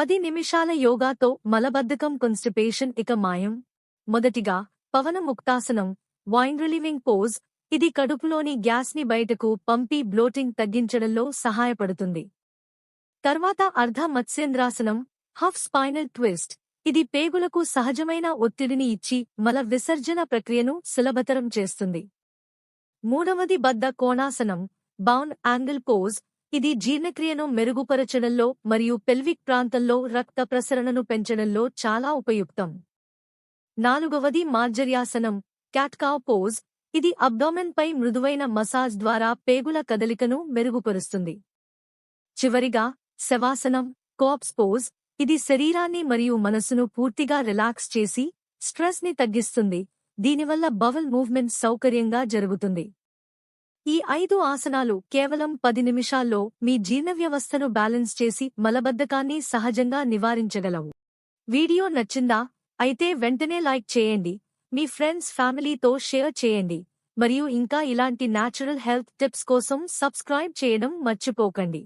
పది నిమిషాల యోగాతో మలబద్ధకం కాన్స్టిపేషన్ ఇక మాయం. మొదటిగా పవన ముక్తాసనం వైన్ రిలీవింగ్ పోజ్ ఇది కడుపులోని గ్యాస్ని బయటకు పంపి బ్లోటింగ్ తగ్గించడంలో సహాయపడుతుంది. తర్వాత అర్ధ మత్స్యంద్రాసనం హఫ్ స్పైనల్ ట్విస్ట్ ఇది పేగులకు సహజమైన ఒత్తిడిని ఇచ్చి మల విసర్జన ప్రక్రియను సులభతరం చేస్తుంది. మూడవది బద్ద కోణాసనం బౌన్ యాంగిల్ పోజ్ ఇది జీర్ణక్రియను మెరుగుపరచడంలో మరియు పెల్విక్ ప్రాంతంలో రక్త ప్రసరణను పెంచడంలో చాలా ఉపయుక్తం. నాలుగవది మార్జర్యాసనం క్యాట్కావ్ పోజ్. ఇది అబ్డోమెన్పై మృదువైన మసాజ్ ద్వారా పేగుల కదలికను మెరుగుపరుస్తుంది. చివరిగా శవాసనం కోప్స్ పోజ్. ఇది శరీరాన్ని మరియు మనసును పూర్తిగా రిలాక్స్ చేసి స్ట్రెస్ని తగ్గిస్తుంది. దీనివల్ల బవల్ మూవ్మెంట్ సౌకర్యంగా జరుగుతుంది. ఈ ఐదు ఆసనాలు కేవలం పది నిమిషాల్లో మీ జీర్ణ వ్యవస్థను బ్యాలెన్స్ చేసి మలబద్ధకాన్ని సహజంగా నివారించగలవు. వీడియో నచ్చిందా? అయితే వెంటనే లైక్ చేయండి. మీ ఫ్రెండ్స్ ఫ్యామిలీతో షేర్ చేయండి. మరియు ఇంకా ఇలాంటి న్యాచురల్ హెల్త్ టిప్స్ కోసం సబ్స్క్రైబ్ చేయడం మర్చిపోకండి.